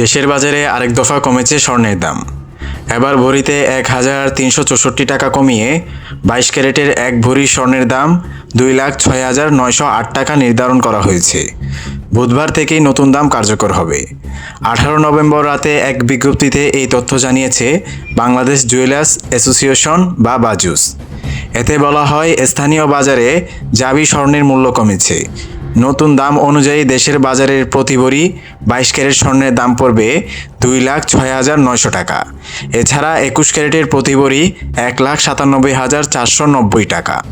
দেশের বাজারে আরেক দফা কমেছে স্বর্ণের দাম। এবার ভরিতে এক হাজার তিনশো চৌষট্টি টাকা কমিয়ে বাইশ ক্যারেটের এক ভরি স্বর্ণের দাম দুই লাখ ছয় হাজার নয়শো আট টাকা নির্ধারণ করা হয়েছে। বুধবার থেকেই নতুন দাম কার্যকর হবে। আঠারো নভেম্বর রাতে এক বিজ্ঞপ্তিতে এই তথ্য জানিয়েছে বাংলাদেশ জুয়েলার্স অ্যাসোসিয়েশন বা বাজুস। এতে বলা হয়, স্থানীয় বাজারে জাবি স্বর্ণের মূল্য কমেছে। নতুন দাম অনুযায়ী দেশের বাজারের প্রতি ভরি বাইশ ক্যারেট স্বর্ণের দাম পড়বে দুই লাখ ছয় হাজার নয়শো টাকা। এছাড়া একুশ ক্যারেটের প্রতি ভরি এক লাখ সাতানব্বই হাজার চারশো নব্বই টাকা।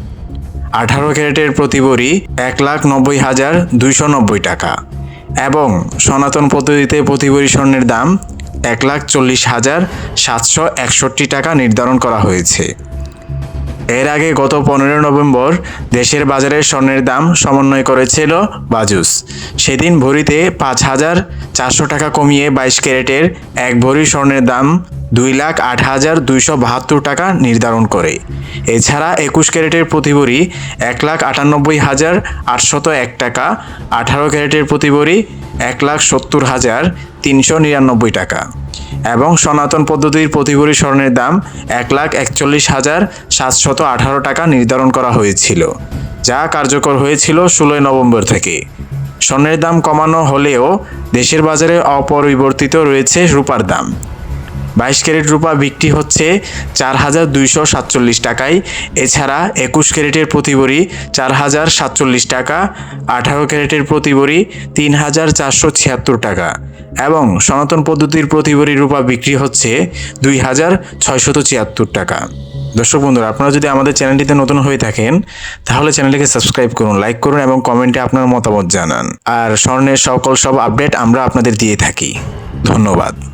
আঠারো ক্যারেটের প্রতি ভরি এক লাখ নব্বই হাজার দুইশো নব্বই টাকা। এবং সনাতন পদ্ধতিতে প্রতি ভরি স্বর্ণের দাম এক লাখ চল্লিশ হাজার সাতশো একষট্টি টাকা নির্ধারণ করা হয়েছে। এর আগে গত পনেরো নভেম্বর দেশের বাজারে স্বর্ণের দাম সমন্বয় করেছিল বাজুস। সেদিন ভরিতে পাঁচ হাজার চারশো টাকা কমিয়ে বাইশ ক্যারেটের এক ভরি স্বর্ণের দাম দুই লাখ আট হাজার দুইশো বাহাত্তর টাকা নির্ধারণ করে। এছাড়া একুশ ক্যারেটের প্রতি ভরি এক লাখ আটানব্বই হাজার আটশত এক টাকা, আঠারো ক্যারেটের প্রতি ভরি এক লাখ সত্তর হাজার তিনশো নিরানব্বই টাকা। এবং সনাতন পদ্ধতির প্রতি ভরি স্বর্ণের দাম এক লাখ একচল্লিশ হাজার সাতশত আঠারো টাকা নির্ধারণ করা হয়েছিল, যা কার্যকর হয়েছিল ষোলোই নভেম্বর থেকে। স্বর্ণের দাম কমানো হলেও দেশের বাজারে অপরিবর্তিত রয়েছে রূপার দাম। বাইশ ক্যারেট রূপা বিক্রি হচ্ছে চার হাজার দুইশো সাতচল্লিশ টাকায়, এছাড়া একুশ ক্যারেটের প্রতি ভরি চার হাজার সাতচল্লিশ টাকা, আঠারো ক্যারেটের প্রতি ভরি তিন হাজার চারশো ছিয়াত্তর টাকা। এবং সনাতন পদ্ধতির প্রতি ভরি রূপা বিক্রি হচ্ছে দুই হাজার ছয়শত ছিয়াত্তর টাকা। দর্শক বন্ধুরা, আপনারা যদি আমাদের চ্যানেলটিতে নতুন হয়ে থাকেন, তাহলে চ্যানেলটিকে সাবস্ক্রাইব করুন, লাইক করুন এবং কমেন্টে আপনার মতামত জানান। আর স্বর্ণের সকল সব আপডেট আমরা আপনাদের দিয়ে থাকি। ধন্যবাদ।